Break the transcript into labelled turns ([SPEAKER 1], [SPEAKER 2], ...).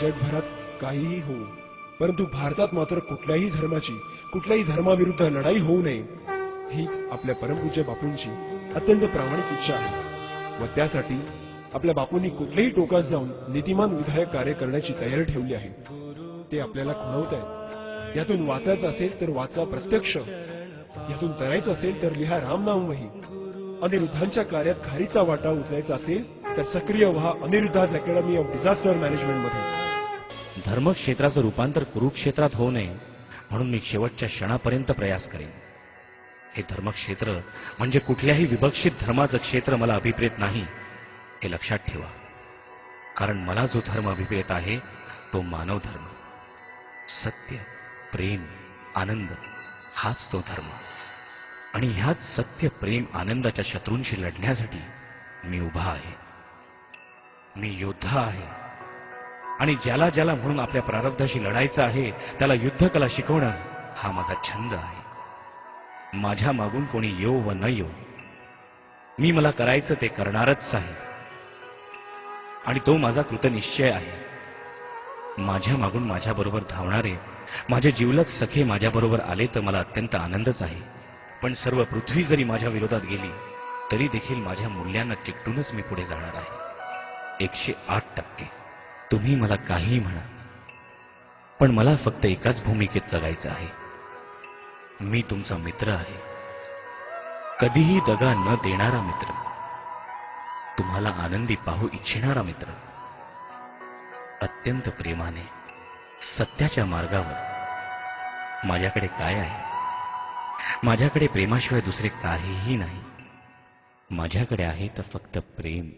[SPEAKER 1] जगभरात काहीही हो परंतु भारतात मात्र कुठल्याही धर्माची कुठल्याही धर्माविरुद्ध लढाई होऊ नये हीच आपल्या परमपूज्य बापूंची अत्यंत प्रामाणिक इच्छा आहे. व त्यासाठी आपल्या बापूंनी कुठल्याही टोकास जाऊन नीतिमान विधायक कार्य करण्याची तयारी ठेवली आहे. ते आपल्याला खुणवत आहेत. यातून वाचायचं असेल तर वाचा प्रत्यक्ष. यातून तरायचं असेल तर लिहा रामनामही अनिरुद्धांच्या कार्यात खारीचा वाटा उचलायचा असेल तर सक्रिय व्हा अनिरुद्धाज अकॅडमी ऑफ डिझास्टर मॅनेजमेंटमध्ये
[SPEAKER 2] धर्मक्षेत्राचं रूपांतर कुरुक्षेत्रात होऊ नये म्हणून मी शेवटच्या क्षणापर्यंत प्रयास करेन. हे धर्मक्षेत्र म्हणजे कुठल्याही विभक्षित धर्माचं क्षेत्र मला अभिप्रेत नाही हे लक्षात ठेवा. कारण मला जो धर्म अभिप्रेत आहे तो मानव धर्म. सत्य प्रेम आनंद हाच तो धर्म. आणि ह्याच सत्य प्रेम आनंदाच्या शत्रूंशी लढण्यासाठी मी उभा आहे. मी योद्धा आहे. आणि ज्याला ज्याला म्हणून आपल्या प्रारब्धाशी लढायचं आहे त्याला युद्धकला शिकवणं हा माझा छंद आहे. माझ्या मागून कोणी येऊ व न येऊ मी मला करायचं ते करणारच आहे. आणि तो माझा कृतनिश्चय आहे. माझ्या मागून माझ्याबरोबर धावणारे माझे जीवलक सखे माझ्याबरोबर आले तर मला अत्यंत आनंदच आहे. पण सर्व पृथ्वी जरी माझ्या विरोधात गेली तरी देखील माझ्या मूल्यांना चिकटूनच मी पुढे जाणार आहे. एकशे आठ टक्के. तुम्ही मला काहीही म्हणा पण मला फक्त एकाच भूमिकेत जगायचं आहे. मी तुमचा मित्र आहे. कधीही दगा न देणारा मित्र. तुम्हाला आनंदी पाहू इच्छिणारा मित्र. अत्यंत प्रेमाने सत्याच्या मार्गावर. माझ्याकडे काय आहे? माझ्याकडे प्रेमाशिवाय दुसरे काहीही नाही. माझ्याकडे आहे तर फक्त प्रेम.